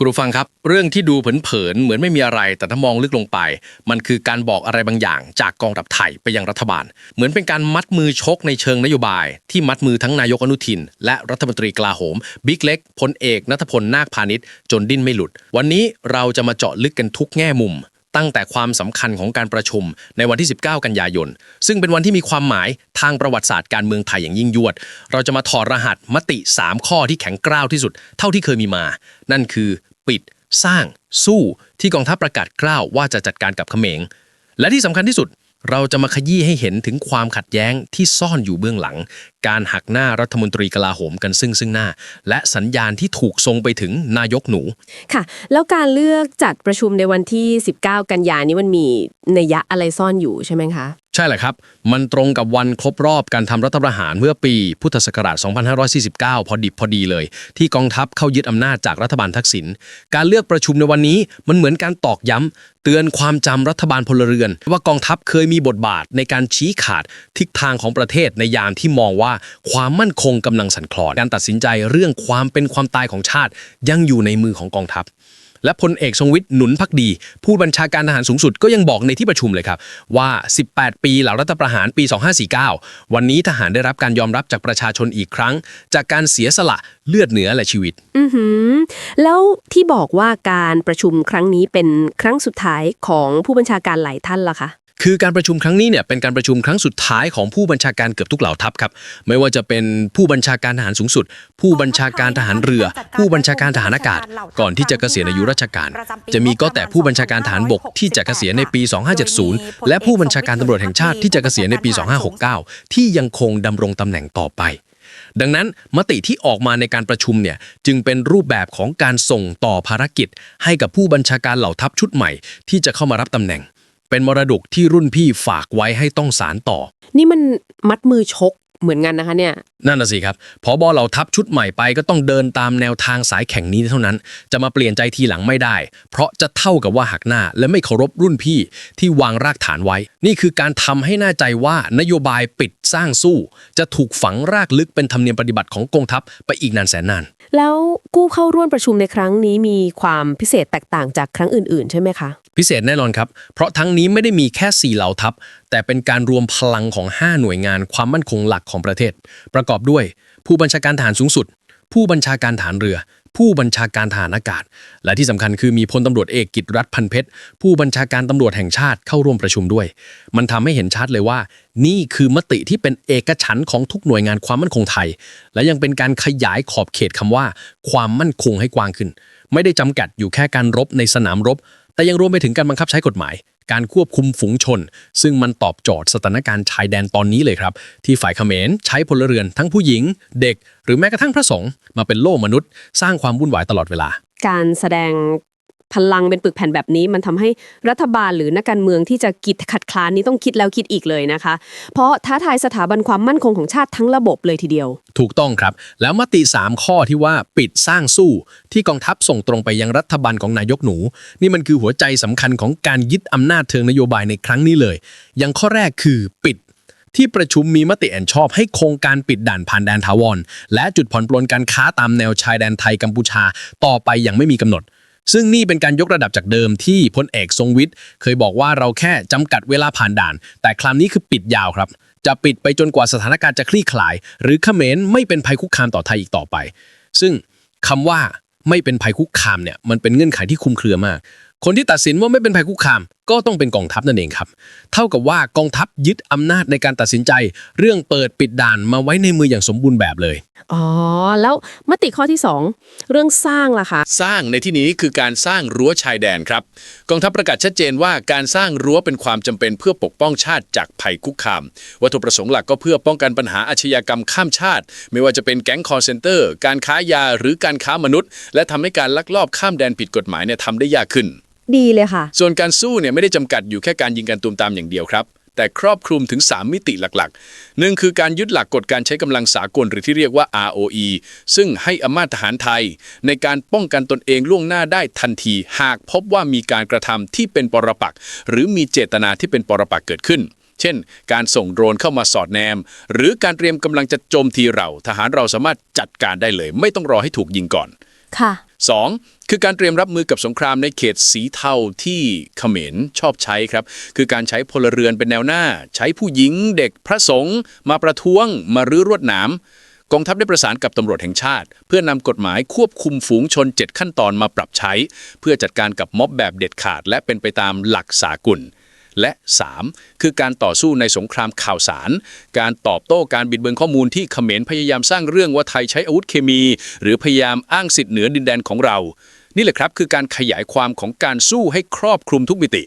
คุณผู้ฟังครับ เรื่องที่ดูเผินๆเหมือนไม่มีอะไร แต่ถ้ามองลึกลงไป มันคือการบอกอะไรบางอย่าง จากกองทัพไทยไปยังรัฐบาล เหมือนเป็นการมัดมือชกในเชิงนโยบาย ที่มัดมือทั้งนายกอนุทิน และรัฐมนตรีกลาโหมบิ๊กเล็กพลเอกนัทพลนาคพาณิชย์จนดิ้นไม่หลุด วันนี้เราจะมาเจาะลึกกันทุกแง่มุม ตั้งแต่ความสำคัญของการประชุมในวันที่ 19 กันยายน ซึ่งเป็นวันที่มีความหมายทางประวัติศาสตร์การเมืองไทยอย่างยิ่งยวด เราจะมาถอดรหัสมติ 3 ข้อที่แข็งกร้าวที่สุด เท่าที่เคยมีมา นั่นคือ ปิด สร้าง สู้ที่กองทัพประกาศกล้าวว่าจะจัดการกับเขมรและที่สำคัญที่สุดเราจะมาขยี้ให้เห็นถึงความขัดแย้งที่ซ่อนอยู่เบื้องหลัง การหักหน้ารัฐมนตรีกลาโหมกันซึ่งซึ่งหน้า และสัญญาณที่ถูกทรงไปถึงนายกหนู ค่ะ แล้วการเลือกจัดประชุมในวันที่ 19 กันยานี้มันมีนัยยะอะไรซ่อนอยู่ใช่ไหมคะ ช่แหละครับ มันตรงกับวันครบรอบการทำรัฐประหารเมื่อปีพุทธศักราช 2549 พอดิบพอดีเลย ที่กองทัพเข้ายึดอำนาจจากรัฐบาลทักษิณ การเลือกประชุมในวันนี้มันเหมือนการตอกย้ำเตือนความจำรัฐบาลพลเรือน ว่ากองทัพเคยมีบทบาทในการชี้ขาดทิศทางของประเทศในยามที่มองว่าความมั่นคงกำลังสั่นคลอน การตัดสินใจเรื่องความเป็นความตายของชาติยังอยู่ในมือของกองทัพ และพลเอกทรงวิทย์หนุนพักดี ผู้บัญชาการทหารสูงสุดก็ยังบอกในที่ประชุมเลยครับว่า 18 ปีหลังรัฐประหารปี 2549 วันนี้ทหารได้รับการยอมรับจากประชาชนอีกครั้ง จากการเสียสละเลือดเนื้อและชีวิต อือหือ แล้วที่บอกว่าการประชุมครั้งนี้เป็นครั้งสุดท้ายของผู้บัญชาการหลายท่านล่ะคะ คือการประชุมครั้งนี้เนี่ยเป็นการประชุมครั้งสุดท้ายของผู้บัญชาการเกือบทุกเหล่าทัพครับ ไม่ว่าจะเป็นผู้บัญชาการทหารสูงสุด ผู้บัญชาการทหารเรือ ผู้บัญชาการทหารอากาศ ก่อนที่จะเกษียณอายุราชการ จะมีก็แต่ผู้บัญชาการทหารบกที่จะเกษียณในปี 2570 และผู้บัญชาการตำรวจแห่งชาติที่จะเกษียณในปี 2569 ที่ยังคงดำรงตำแหน่งต่อไปดังนั้นมติที่ออกมาในการประชุมเนี่ยจึงเป็นรูปแบบของการส่งต่อภารกิจ ให้กับผู้บัญชาการเหล่าทัพชุดใหม่ ที่จะเข้ามารับตำแหน่ง เป็นมรดกที่รุ่นพี่ฝากไว้ให้ต้องสารต่อ นี่มันมัดมือชกเหมือนกันนะคะเนี่ย นั่นน่ะสิครับพอบอเหล่าทัพชุดใหม่ไปก็ต้องเดินตามแนวทางสายแข่งนี้เท่านั้น จะมาเปลี่ยนใจทีหลังไม่ได้ เพราะจะเท่ากับว่าหักหน้า และไม่เคารพรุ่นพี่ที่วางรากฐานไว้ นี่คือการทำให้แน่ใจว่านโยบายปิดสร้างสู้ จะถูกฝังรากลึกเป็นธรรมเนียมปฏิบัติของกองทัพไปอีกนานแสนนาน แล้วกู้เข้าร่วมประชุมในครั้งนี้มีความพิเศษแตกต่างจากครั้งอื่น ๆ ใช่ไหมคะ พิเศษแน่นอนครับ เพราะทั้งนี้ไม่ได้มีแค่ 4 เหล่าทัพ แต่เป็นการรวมพลังของ 5 หน่วยงานความมั่นคงหลักของประเทศ ประกอบด้วย ผู้บัญชาการฐานสูงสุด ผู้บัญชาการฐานเรือ ผู้บัญชาการทหารอากาศ และที่สำคัญคือมีพลตำรวจเอกกิตรัฐพันเพชร ผู้บัญชาการตำรวจแห่งชาติเข้าร่วมประชุมด้วย มันทำให้เห็นชัดเลยว่า นี่คือมติที่เป็นเอกฉันท์ของทุกหน่วยงานความมั่นคงไทย และยังเป็นการขยายขอบเขตคำว่า ความมั่นคงให้กว้างขึ้น ไม่ได้จำกัดอยู่แค่การรบในสนามรบ แต่ยังรวมไปถึงการบังคับใช้กฎหมาย การควบคุมฝูงชน ซึ่งมันตอบโจทย์สถานการณ์ชายแดนตอนนี้เลยครับ ที่ฝ่ายเขมรใช้พลเรือนทั้งผู้หญิง เด็ก หรือแม้กระทั่งพระสงฆ์มาเป็นโล่มนุษย์ สร้างความวุ่นวายตลอดเวลา การแสดง พลังเป็นปึกแผ่นแบบนี้ มันทำให้รัฐบาลหรือนักการเมืองที่จะกิดขัดคลานนี้ต้องคิดแล้วคิดอีกเลยนะคะ เพราะท้าทายสถาบันความมั่นคงของชาติทั้งระบบเลยทีเดียว ถูกต้องครับ แล้วมติ 3 ข้อที่ว่าปิดสร้างสู้ที่กองทัพส่งตรงไปยังรัฐบาลของนายกหนู นี่มันคือหัวใจสำคัญของการยึดอำนาจเชิงนโยบายในครั้งนี้เลย อย่างข้อแรกคือปิดที่ประชุมมีมติเห็นชอบให้โครงการปิดด่านผ่านแดนถาวร และจุดผ่อนปลนการค้าตามแนวชายแดนไทยกัมพูชา ต่อไปอย่างไม่มีกำหนด ซึ่งนี่เป็นการยกระดับจากเดิมที่พลเอกทรงวิทย์ เคยบอกว่าเราแค่จำกัดเวลาผ่านด่าน แต่คราวนี้คือปิดยาวครับ จะปิดไปจนกว่าสถานการณ์จะคลี่คลาย หรือเขมรไม่เป็นภัยคุกคามต่อไทยอีกต่อไป ซึ่งคำว่าไม่เป็นภัยคุกคามเนี่ยมันเป็นเงื่อนไขที่คุมเครือมาก คนที่ตัดสินว่าไม่เป็นภัยคุกคาม ก็ต้องเป็นกองทัพนั่นเองครับ เท่ากับว่ากองทัพยึดอำนาจในการตัดสินใจ เรื่องเปิดปิดด่านมาไว้ในมืออย่างสมบูรณ์แบบเลย อ๋อ แล้วมติข้อที่ 2 เรื่องสร้างล่ะคะสร้างในที่นี้คือการสร้างรั้วชายแดนครับ กองทัพประกาศชัดเจนว่าการสร้างรั้วเป็นความจำเป็นเพื่อปกป้องชาติจากภัยคุกคาม วัตถุประสงค์หลักก็เพื่อป้องกันปัญหาอาชญากรรมข้ามชาติ ไม่ว่าจะเป็นแก๊งคอร์เซนเตอร์ การค้ายาหรือการค้ามนุษย์ และทำให้การลักลอบข้ามแดนผิดกฎหมายเนี่ยทำได้ยากขึ้น ดีเลยค่ะ ส่วนการสู้เนี่ยไม่ได้จำกัดอยู่แค่การยิงกันตูมตามอย่างเดียวครับ แต่ครอบคลุมถึง 3 มิติหลักๆหนึ่งคือการยึดหลักกฎการใช้กำลังสากลหรือที่เรียกว่า ROE ซึ่งให้อำนาจทหารไทย ในการป้องกันตนเองล่วงหน้าได้ทันที หากพบว่ามีการกระทำที่เป็นปรปักษ์หรือมีเจตนาที่เป็นปรปักษ์เกิดขึ้น เช่น การส่งโดรนเข้ามาสอดแนม หรือการเตรียมกำลังจะโจมตีเรา ทหารเราสามารถจัดการได้เลย ไม่ต้องรอให้ถูกยิงก่อน ค่ะ 2. คือการเตรียมรับมือกับสงครามในเขตสีเทาที่เขมรชอบใช้ครับ คือการใช้พลเรือนเป็นแนวหน้า ใช้ผู้หญิงเด็กพระสงฆ์มาประท้วง มารื้อรวดหนามกองทัพได้ประสานกับตำรวจแห่งชาติ เพื่อนำกฎหมายควบคุมฝูงชน 7 ขั้นตอนมาปรับใช้ เพื่อจัดการกับม็อบแบบเด็ดขาด และเป็นไปตามหลักสากล และ 3. คือการต่อสู้ในสงครามข่าวสาร การตอบโต้การบิดเบือนข้อมูลที่เขมรพยายามสร้างเรื่องว่าไทยใช้อาวุธเคมี หรือพยายามอ้างสิทธิเหนือดินแดนของเรา นี่แหละครับคือการขยายความของการสู้ให้ครอบคลุมทุกมิติ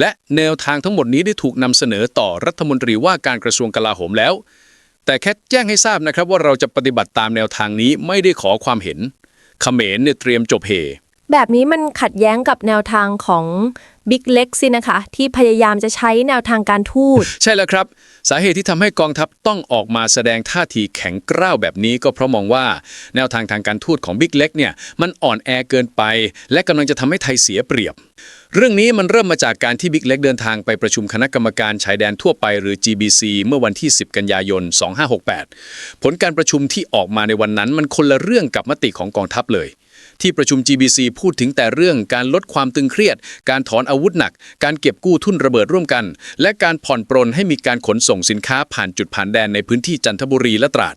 และแนวทางทั้งหมดนี้ได้ถูกนำเสนอต่อรัฐมนตรีว่าการกระทรวงกลาโหมแล้ว แต่แค่แจ้งให้ทราบนะครับว่าเราจะปฏิบัติตามแนวทางนี้ไม่ได้ขอความเห็นเขมรเนี่ยเตรียมจบเฮแบบนี้มันขัดแย้งกับแนวทางของ บิ๊กเล็กสินะคะ ที่พยายามจะใช้แนวทางการทูต ใช่แล้วครับ สาเหตุที่ทำให้กองทัพต้องออกมาแสดงท่าทีแข็งกร้าวแบบนี้ก็เพราะมองว่าแนวทางทางการทูตของบิ๊กเล็กเนี่ยมันอ่อนแอเกินไป และกำลังจะทำให้ไทยเสียเปรียบ เรื่องนี้มันเริ่มมาจากการที่บิ๊กเล็กเดินทางไปประชุมคณะกรรมการชายแดนทั่วไปหรือ GBC เมื่อวันที่ 10 กันยายน 2568 ผลการประชุมที่ออกมาในวันนั้นมันคนละเรื่องกับมติของกองทัพเลย ที่ประชุม GBC พูดถึงแต่เรื่องการลดความตึงเครียด การถอนอาวุธหนัก การเก็บกู้ทุนระเบิดร่วมกัน และการผ่อนปรนให้มีการขนส่งสินค้าผ่านจุดผ่านแดนในพื้นที่จันทบุรีและตราด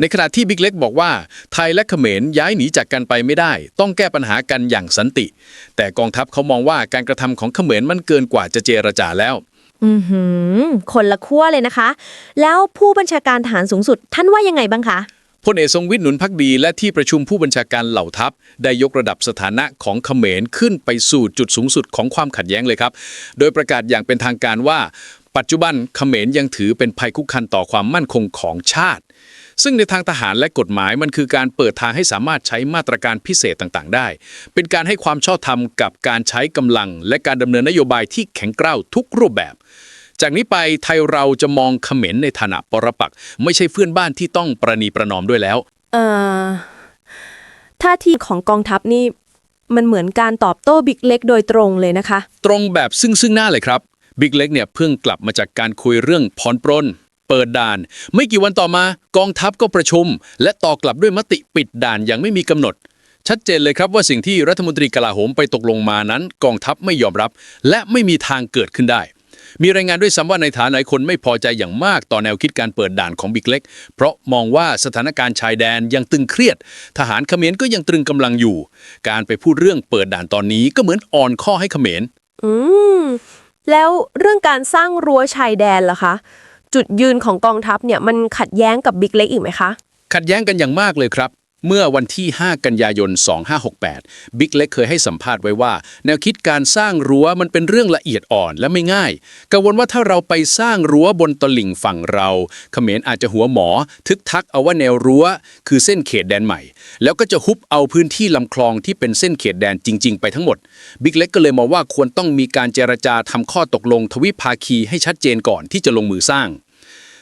ในขณะที่บิ๊กเล็กบอกว่า ไทยและเขมรย้ายหนีจากกันไปไม่ได้ ต้องแก้ปัญหากันอย่างสันติ แต่กองทัพเขามองว่าการกระทำของเขมรมันเกินกว่าจะเจรจาแล้วอือหือคนละขั้วเลยนะคะ แล้วผู้บัญชาการทหารสูงสุดท่านว่ายังไงบ้างคะ พลเอกทรงวิทย์หนุนพักดี และที่ประชุมผู้บัญชาการเหล่าทัพ ได้ยกระดับสถานะของเขมรขึ้นไปสู่จุดสูงสุดของความขัดแย้งเลยครับ โดยประกาศอย่างเป็นทางการว่า ปัจจุบันเขมรยังถือเป็นภัยคุกคันต่อความมั่นคงของชาติ ซึ่งในทางทหารและกฎหมายมันคือการเปิดทางให้สามารถใช้มาตรการพิเศษต่างๆ ได้ เป็นการให้ความชอบธรรมกับการใช้กำลัง และการดำเนินนโยบายที่แข็งกร้าวทุกรูปแบบ จากนี้ไปไทยเราจะมองเขมรในฐานะปรปักษ์ไม่ใช่เพื่อนบ้านที่ต้องประนีประนอมด้วยแล้ว เอ่อท่าทีของกองทัพนี่มันเหมือนการตอบโต้บิ๊กเล็กโดยตรงเลยนะคะ ตรงแบบซึ่งซึ่งหน้าเลยครับบิ๊กเล็กเนี่ยเพิ่งกลับมาจากการคุยเรื่องผ่อนปรนเปิดด่าน ไม่กี่วันต่อมากองทัพก็ประชุม และต่อกลับด้วยมติปิดด่านอย่างไม่มีกำหนด ชัดเจนเลยครับว่าสิ่งที่รัฐมนตรีกลาโหมไปตกลงมานั้น กองทัพไม่ยอมรับ และไม่มีทางเกิดขึ้นได้ มีรายงานด้วยซ้ำว่าในฐานะคนไม่พอใจอย่างมากต่อแนวคิดการเปิดด่านของบิ๊กเล็ก เพราะมองว่าสถานการณ์ชายแดนยังตึงเครียด ทหารเขมรก็ยังตรึงกำลังอยู่ การไปพูดเรื่องเปิดด่านตอนนี้ก็เหมือนอ่อนข้อให้เขมร อืม แล้วเรื่องการสร้างรั้วชายแดนล่ะคะ จุดยืนของกองทัพเนี่ยมันขัดแย้งกับบิ๊กเล็กอีกไหมคะ ขัดแย้งกันอย่างมากเลยครับ เมื่อวันที่ 5 กันยายน 2568 บิ๊กเล็กเคยให้สัมภาษณ์ไว้ว่า แนวคิดการสร้างรั้วมันเป็นเรื่องละเอียดอ่อนและไม่ง่าย กังวลว่าถ้าเราไปสร้างรั้วบนตลิ่งฝั่งเราเขมรอาจจะหัวหมอ ทึกทักเอาว่าแนวรั้ว คือเส้นเขตแดนใหม่ แล้วก็จะฮุบเอาพื้นที่ลำคลองที่เป็นเส้นเขตแดนจริง ๆ ไปทั้งหมด บิ๊กเล็กก็เลยมองว่าควรต้องมีการเจรจาทำข้อตกลงทวิภาคีให้ชัดเจนก่อนที่จะลงมือสร้าง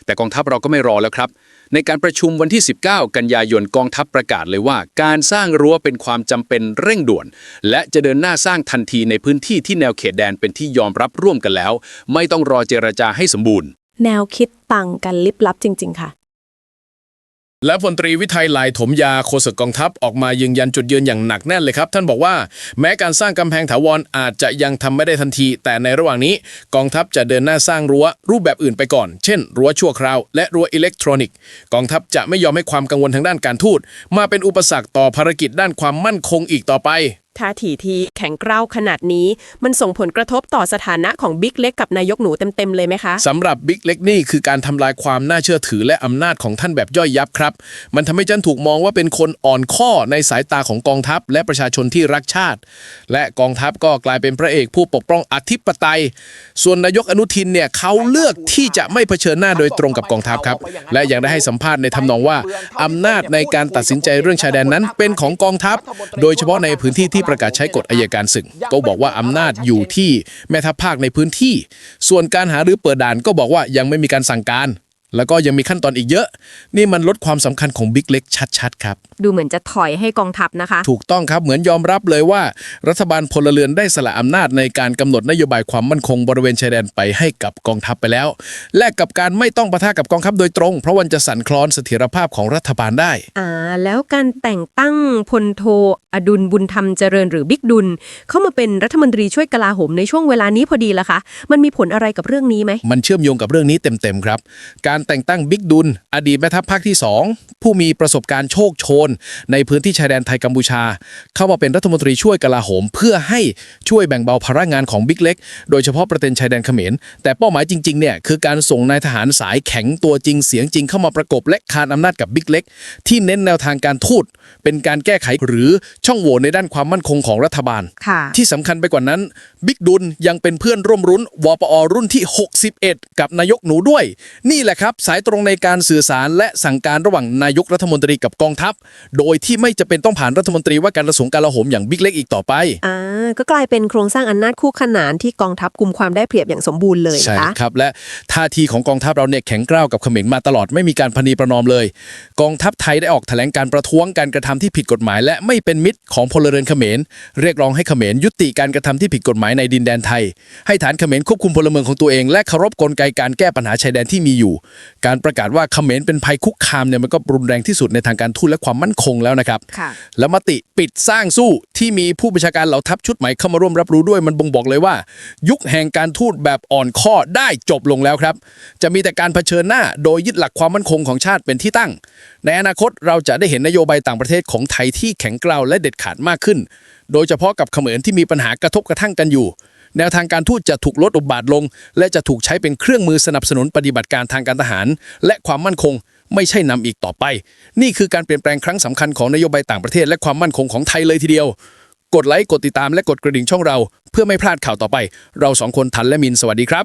แต่กองทัพเราก็ไม่รอแล้วครับ ในการประชุมวันที่ 19 กันยายนกองทัพประกาศเลยว่า การสร้างรั้วเป็นความจำเป็นเร่งด่วน และจะเดินหน้าสร้างทันทีในพื้นที่ที่แนวเขตแดนเป็นที่ยอมรับร่วมกันแล้ว ไม่ต้องรอเจรจาให้สมบูรณ์ แนวคิดต่างกันลิบลับจริง ๆ ค่ะ และพลตรีวิทัยหลายถมยาโฆษกกองทัพออกมายืนยันจุดยืนอย่างหนักแน่นเลยครับ ท่านบอกว่า แม้การสร้างกำแพงถาวรอาจจะยังทำไม่ได้ทันที แต่ในระหว่างนี้ กองทัพจะเดินหน้าสร้างรั้วรูปแบบอื่นไปก่อน เช่น รั้วชั่วคราว และรั้วอิเล็กทรอนิกส์กองทัพจะไม่ยอมให้ความกังวลทางด้านการทูตมาเป็นอุปสรรคต่อภารกิจด้านความมั่นคงอีกต่อไป ท่าทีที่แข็งกร้าวขนาดนี้ มันส่งผลกระทบต่อสถานะของบิ๊กเล็กกับนายกหนูเต็ม ๆ เลยไหมคะสำหรับบิ๊กเล็กนี่คือการทำลายความน่าเชื่อถือและอำนาจของท่านแบบย่อยยับครับ มันทำให้จันถูกมองว่าเป็นคนอ่อนข้อในสายตาของกองทัพ และประชาชนที่รักชาติ และกองทัพก็กลายเป็นพระเอกผู้ปกป้องอธิปไตย ส่วนนายกอนุทินเนี่ยเขาเลือกที่จะไม่เผชิญหน้าโดยตรงกับกองทัพครับ และยังได้ให้สัมภาษณ์ในทำนองว่าอำนาจในการตัดสินใจเรื่องชายแดนนั้นเป็นของกองทัพ โดยเฉพาะในพื้นที่ที่ประกาศใช้กฎอายการศึก ก็บอกว่าอำนาจอยู่ที่แม่ทัพภาคในพื้นที่ ส่วนการหารือเปิดด่านก็บอกว่ายังไม่มีการสั่งการ แล้วก็ยังมีขั้นตอนอีกเยอะ นี่มันลดความสำคัญของบิ๊กเล็กชัดๆครับ ดูเหมือนจะถอยให้กองทัพนะคะ ถูกต้องครับเหมือนยอมรับเลยว่า รัฐบาลพลเรือนได้สละอำนาจในการกำหนดนโยบายความมั่นคงบริเวณชายแดนไปให้กับกองทัพไปแล้ว และกับการไม่ต้องปะทะกับกองทัพโดยตรง เพราะวันจะสั่นคลอนเสถียรภาพของรัฐบาลได้อ่าแล้วการแต่งตั้งพลโทอดุลบุญธรรมเจริญหรือบิ๊กดุล เข้ามาเป็นรัฐมนตรีช่วยกลาโหมในช่วงเวลานี้พอดีละคะ มันมีผลอะไรกับเรื่องนี้ไหมมันเชื่อมโยงกับเรื่องนี้เต็มๆครับ การแต่งตั้งบิ๊กดุล อดีตแม่ทัพภาคที่ 2 ผู้มีประสบการณ์โชคโชน ในพื้นที่ชายแดนไทยกัมพูชา เข้ามาเป็นรัฐมนตรีช่วยกลาโหม เพื่อให้ช่วยแบ่งเบาภาระงานของบิ๊กเล็ก โดยเฉพาะประเด็นชายแดนเขมร แต่เป้าหมายจริงๆเนี่ยคือการส่งนายทหารสายแข็งตัวจริงเสียงจริงเข้ามาประกบและคานอำนาจกับบิ๊กเล็ก ที่เน้นแนวทางการทูตเป็นการแก้ไขหรือช่องโหว่ในด้านความมั่นคงของรัฐบาลค่ะที่สำคัญไปกว่านั้นบิ๊กดุลยังเป็นเพื่อนร่วมรุ้นวปอรุ่นที่ 61 กับนายกหนูด้วย นี่แหละครับสายตรงในการสื่อสารและสั่งการระหว่างนายกรัฐมนตรีกับกองทัพ โดยที่ไม่จะเป็นต้องผ่านรัฐมนตรีว่าการกระทรวงกลาโหมอย่างบิ๊กเล็กอีกต่อไป อ่า ก็กลายเป็นโครงสร้างอำนาจคู่ขนานที่กองทัพกุมความได้เปรียบอย่างสมบูรณ์เลยใช่นะคะครับและท่าทีของกองทัพเราเนี่ยแข็งกร้าวกับเขมรมาตลอดไม่มีการพนีประนอมเลย กองทัพไทยได้ออกแถลงการประท้วงการกระทำที่ผิดกฎหมาย และไม่เป็นมิตรของพลเรือนเขมร เรียกร้องให้เขมรยุติการกระทำที่ผิดกฎหมายในดินแดนไทย ให้ฐานเขมรควบคุมพลเมืองของตัวเอง และเคารพกลไกการแก้ปัญหาชายแดนที่มีอยู่ การประกาศว่าเขมรเป็นภัยคุกคามเนี่ยมันก็รุนแรงที่สุดในทางการทูตและความมั่นคงแล้วนะครับ ค่ะ และมติปิดสร้างสู้ที่มีผู้บัญชาการเหล่าทัพชุดใหม่เข้ามาร่วมรับรู้ด้วยมันบ่งบอกเลยว่า ยุคแห่งการทูตแบบอ่อนข้อได้จบลงแล้วครับ จะมีแต่การเผชิญหน้าโดยยึดหลักความมั่นคงของชาติเป็นที่ตั้ง ในอนาคตเราจะได้เห็นนโยบายต่างประเทศของไทยที่แข็งกร้าวและเด็ดขาดมากขึ้น โดยเฉพาะกับเขมรที่มีปัญหากระทบกระทั่งกันอยู่แนวทางการทูตจะถูกลดอุบาทลง และจะถูกใช้เป็นเครื่องมือสนับสนุนปฏิบัติการทางการทหาร และความมั่นคง ไม่ใช่นำอีกต่อไป นี่คือการเปลี่ยนแปลงครั้งสำคัญของนโยบายต่างประเทศและความมั่นคงของไทยเลยทีเดียว กดไลค์กดติดตามและกดกระดิ่งช่องเรา เพื่อไม่พลาดข่าวต่อไป เราสองคนทันและมินสวัสดีครับ